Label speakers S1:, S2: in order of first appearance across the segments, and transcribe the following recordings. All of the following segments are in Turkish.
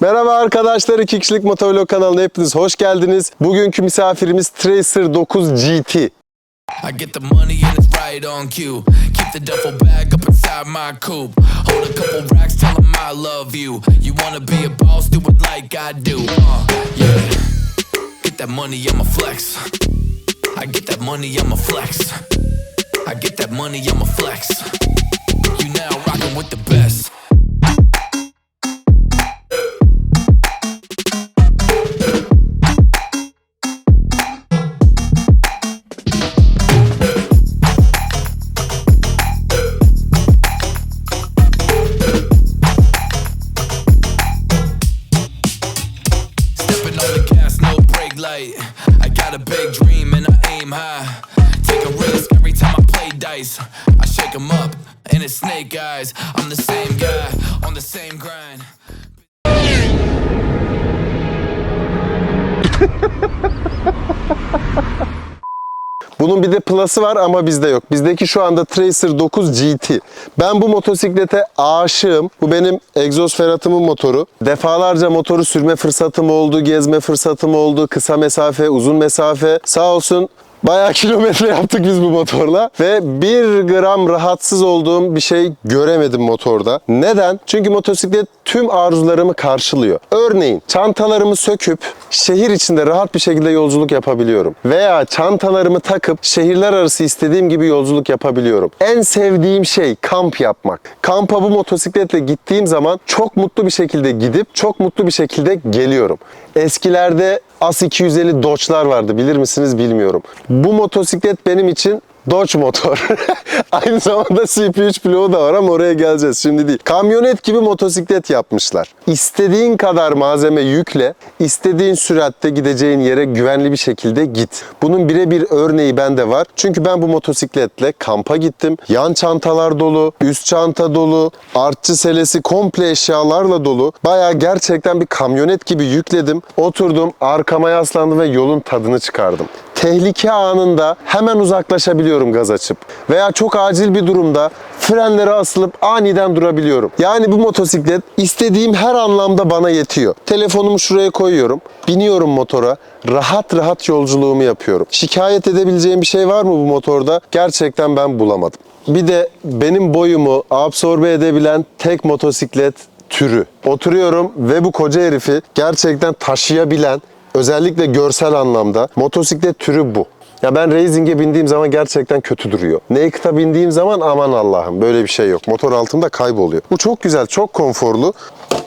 S1: Merhaba arkadaşlar, iki kişilik motovlog kanalına hepiniz hoş geldiniz. Bugünkü misafirimiz Tracer 9 GT.
S2: I get the money and it's right on cue. Keep the duffel bag up inside my coupe. Hold a couple racks, tell 'em I love you. You wanna be a boss, do it like I do. Uh, yeah. Get that money, I'ma flex. I get that money, I'ma flex. I get that money, I'ma flex. You now rockin' with the best. Got a big dream and I aim high. Take a risk every time I play dice. I shake 'em up and it's snake eyes. I'm the same guy on the same grind.
S1: Bunun bir de plus'ı var ama bizde yok. Bizdeki şu anda Tracer 9 GT. Ben bu motosiklete aşığım. Bu benim egzoz ferratımın motoru. Defalarca motoru sürme fırsatım oldu, gezme fırsatım oldu. Kısa mesafe, uzun mesafe. Sağ olsun Bayağı kilometre yaptık biz bu motorla ve bir gram rahatsız olduğum bir şey göremedim motorda. Neden? Çünkü motosiklet tüm arzularımı karşılıyor. Örneğin çantalarımı söküp şehir içinde rahat bir şekilde yolculuk yapabiliyorum. Veya çantalarımı takıp şehirler arası istediğim gibi yolculuk yapabiliyorum. En sevdiğim şey kamp yapmak. Kampa bu motosikletle gittiğim zaman çok mutlu bir şekilde gidip çok mutlu bir şekilde geliyorum. Eskilerde As 250 Dodge'lar vardı bilir misiniz bilmiyorum. Bu motosiklet benim için Dodge motor. Aynı zamanda CP3 bloğu da var ama oraya geleceğiz şimdi değil. Kamyonet gibi motosiklet yapmışlar. İstediğin kadar malzeme yükle, istediğin süratte gideceğin yere güvenli bir şekilde git. Bunun birebir örneği bende var. Çünkü ben bu motosikletle kampa gittim. Yan çantalar dolu, üst çanta dolu, artçı selesi komple eşyalarla dolu. Baya gerçekten bir kamyonet gibi yükledim. Oturdum, arkama yaslandım ve yolun tadını çıkardım tehlike anında hemen uzaklaşabiliyorum gaz açıp. Veya çok acil bir durumda frenlere asılıp aniden durabiliyorum. Yani bu motosiklet istediğim her anlamda bana yetiyor. Telefonumu şuraya koyuyorum, biniyorum motora, rahat rahat yolculuğumu yapıyorum. Şikayet edebileceğim bir şey var mı bu motorda? Gerçekten ben bulamadım. Bir de benim boyumu absorbe edebilen tek motosiklet türü. Oturuyorum ve bu koca herifi gerçekten taşıyabilen Özellikle görsel anlamda motosiklet türü bu. Ya ben racing'e bindiğim zaman gerçekten kötü duruyor. Naked'a bindiğim zaman aman Allah'ım böyle bir şey yok. Motor altında kayboluyor. Bu çok güzel, çok konforlu,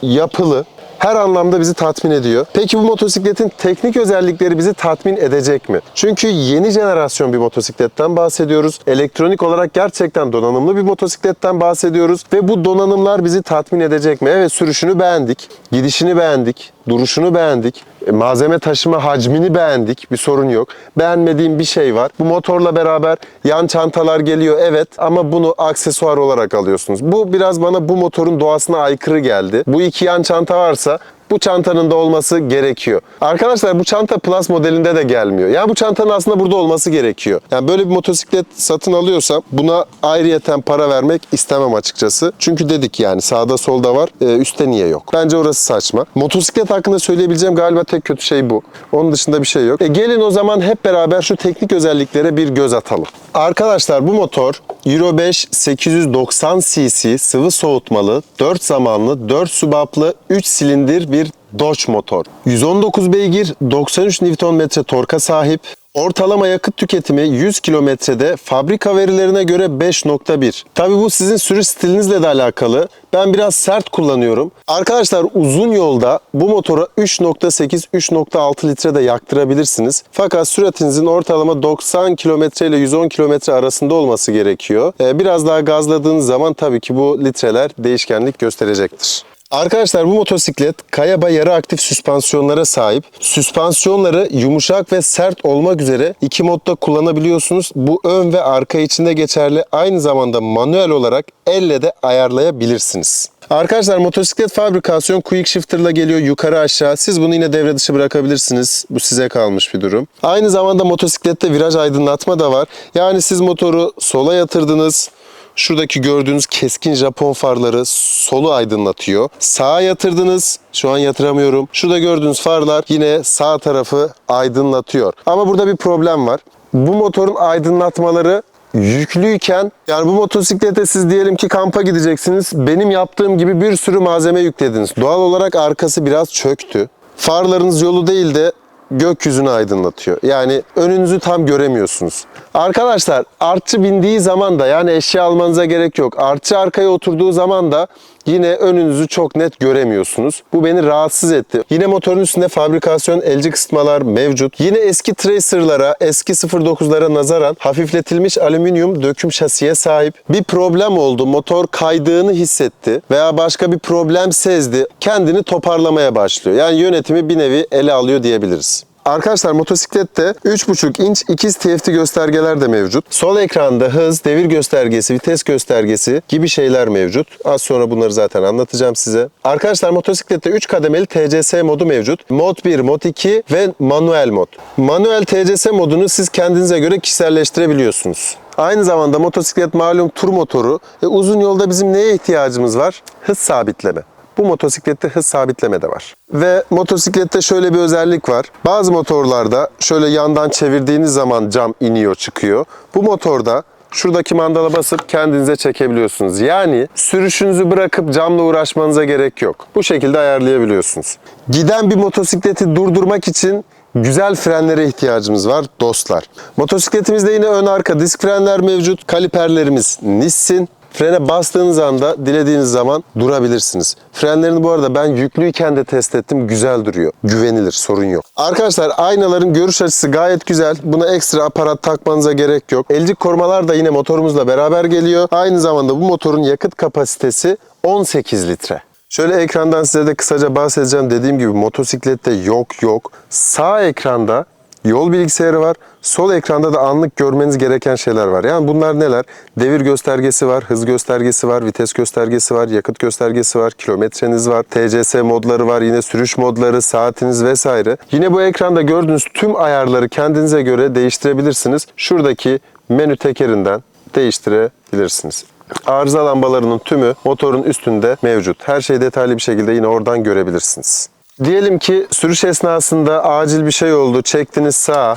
S1: yapılı. Her anlamda bizi tatmin ediyor. Peki bu motosikletin teknik özellikleri bizi tatmin edecek mi? Çünkü yeni jenerasyon bir motosikletten bahsediyoruz. Elektronik olarak gerçekten donanımlı bir motosikletten bahsediyoruz. Ve bu donanımlar bizi tatmin edecek mi? Evet sürüşünü beğendik, gidişini beğendik, duruşunu beğendik, e, malzeme taşıma hacmini beğendik. Bir sorun yok. Beğenmediğim bir şey var. Bu motorla beraber yan çantalar geliyor evet ama bunu aksesuar olarak alıyorsunuz. Bu biraz bana bu motorun doğasına aykırı geldi. Bu iki yan çanta varsa bu çantanın da olması gerekiyor. Arkadaşlar bu çanta Plus modelinde de gelmiyor. Yani bu çantanın aslında burada olması gerekiyor. Yani böyle bir motosiklet satın alıyorsam buna ayrıyeten para vermek istemem açıkçası. Çünkü dedik yani sağda solda var, e, üstte niye yok? Bence orası saçma. Motosiklet hakkında söyleyebileceğim galiba tek kötü şey bu. Onun dışında bir şey yok. E gelin o zaman hep beraber şu teknik özelliklere bir göz atalım. Arkadaşlar bu motor Euro 5 890 cc sıvı soğutmalı, 4 zamanlı, 4 subaplı, 3 silindir bir Dodge motor. 119 beygir, 93 Nm torka sahip. Ortalama yakıt tüketimi 100 kilometrede fabrika verilerine göre 5.1. Tabi bu sizin sürüş stilinizle de alakalı. Ben biraz sert kullanıyorum. Arkadaşlar uzun yolda bu motora 3.8-3.6 litre de yaktırabilirsiniz. Fakat süratinizin ortalama 90 kilometre ile 110 kilometre arasında olması gerekiyor. Ee, Biraz daha gazladığınız zaman tabii ki bu litreler değişkenlik gösterecektir. Arkadaşlar bu motosiklet Kayaba yarı aktif süspansiyonlara sahip. Süspansiyonları yumuşak ve sert olmak üzere iki modda kullanabiliyorsunuz. Bu ön ve arka içinde geçerli. Aynı zamanda manuel olarak elle de ayarlayabilirsiniz. Arkadaşlar motosiklet fabrikasyon quick shifter'la geliyor yukarı aşağı. Siz bunu yine devre dışı bırakabilirsiniz. Bu size kalmış bir durum. Aynı zamanda motosiklette viraj aydınlatma da var. Yani siz motoru sola yatırdınız, Şuradaki gördüğünüz keskin Japon farları solu aydınlatıyor. Sağa yatırdınız. Şu an yatıramıyorum. Şurada gördüğünüz farlar yine sağ tarafı aydınlatıyor. Ama burada bir problem var. Bu motorun aydınlatmaları yüklüyken yani bu motosiklete siz diyelim ki kampa gideceksiniz. Benim yaptığım gibi bir sürü malzeme yüklediniz. Doğal olarak arkası biraz çöktü. Farlarınız yolu değil de gökyüzünü aydınlatıyor. Yani önünüzü tam göremiyorsunuz. Arkadaşlar artçı bindiği zaman da yani eşya almanıza gerek yok. Artçı arkaya oturduğu zaman da yine önünüzü çok net göremiyorsunuz. Bu beni rahatsız etti. Yine motorun üstünde fabrikasyon elci kısıtmalar mevcut. Yine eski Tracer'lara, eski 09'lara nazaran hafifletilmiş alüminyum döküm şasiye sahip. Bir problem oldu. Motor kaydığını hissetti veya başka bir problem sezdi. Kendini toparlamaya başlıyor. Yani yönetimi bir nevi ele alıyor diyebiliriz. Arkadaşlar motosiklette 3.5 inç ikiz TFT göstergeler de mevcut. Sol ekranda hız, devir göstergesi, vites göstergesi gibi şeyler mevcut. Az sonra bunları zaten anlatacağım size. Arkadaşlar motosiklette 3 kademeli TCS modu mevcut. Mod 1, Mod 2 ve manuel mod. Manuel TCS modunu siz kendinize göre kişiselleştirebiliyorsunuz. Aynı zamanda motosiklet malum tur motoru. E, uzun yolda bizim neye ihtiyacımız var? Hız sabitleme. Bu motosiklette hız sabitleme de var. Ve motosiklette şöyle bir özellik var. Bazı motorlarda şöyle yandan çevirdiğiniz zaman cam iniyor çıkıyor. Bu motorda şuradaki mandala basıp kendinize çekebiliyorsunuz. Yani sürüşünüzü bırakıp camla uğraşmanıza gerek yok. Bu şekilde ayarlayabiliyorsunuz. Giden bir motosikleti durdurmak için güzel frenlere ihtiyacımız var dostlar. Motosikletimizde yine ön arka disk frenler mevcut. Kaliperlerimiz Nissin. Frene bastığınız anda dilediğiniz zaman durabilirsiniz. Frenlerini bu arada ben yüklüyken de test ettim. Güzel duruyor. Güvenilir. Sorun yok. Arkadaşlar aynaların görüş açısı gayet güzel. Buna ekstra aparat takmanıza gerek yok. Elcik korumalar da yine motorumuzla beraber geliyor. Aynı zamanda bu motorun yakıt kapasitesi 18 litre. Şöyle ekrandan size de kısaca bahsedeceğim. Dediğim gibi motosiklette yok yok. Sağ ekranda yol bilgisayarı var. Sol ekranda da anlık görmeniz gereken şeyler var. Yani bunlar neler? Devir göstergesi var, hız göstergesi var, vites göstergesi var, yakıt göstergesi var, kilometreniz var, TCS modları var, yine sürüş modları, saatiniz vesaire. Yine bu ekranda gördüğünüz tüm ayarları kendinize göre değiştirebilirsiniz. Şuradaki menü tekerinden değiştirebilirsiniz. Arıza lambalarının tümü motorun üstünde mevcut. Her şeyi detaylı bir şekilde yine oradan görebilirsiniz. Diyelim ki sürüş esnasında acil bir şey oldu. Çektiniz sağa,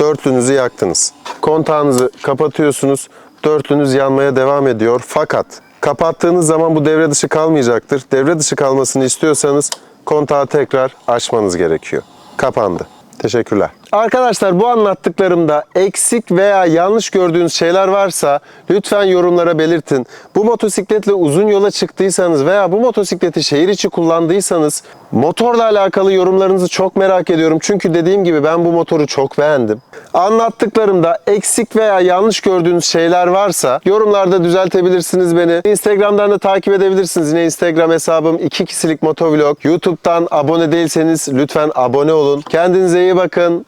S1: dörtlünüzü yaktınız. Kontağınızı kapatıyorsunuz. Dörtlünüz yanmaya devam ediyor. Fakat kapattığınız zaman bu devre dışı kalmayacaktır. Devre dışı kalmasını istiyorsanız kontağı tekrar açmanız gerekiyor. Kapandı. Teşekkürler. Arkadaşlar bu anlattıklarımda eksik veya yanlış gördüğünüz şeyler varsa lütfen yorumlara belirtin. Bu motosikletle uzun yola çıktıysanız veya bu motosikleti şehir içi kullandıysanız motorla alakalı yorumlarınızı çok merak ediyorum. Çünkü dediğim gibi ben bu motoru çok beğendim. Anlattıklarımda eksik veya yanlış gördüğünüz şeyler varsa yorumlarda düzeltebilirsiniz beni. Instagram'dan da takip edebilirsiniz. Yine Instagram hesabım 2 kişilik motovlog. YouTube'dan abone değilseniz lütfen abone olun. Kendinize iyi bakın.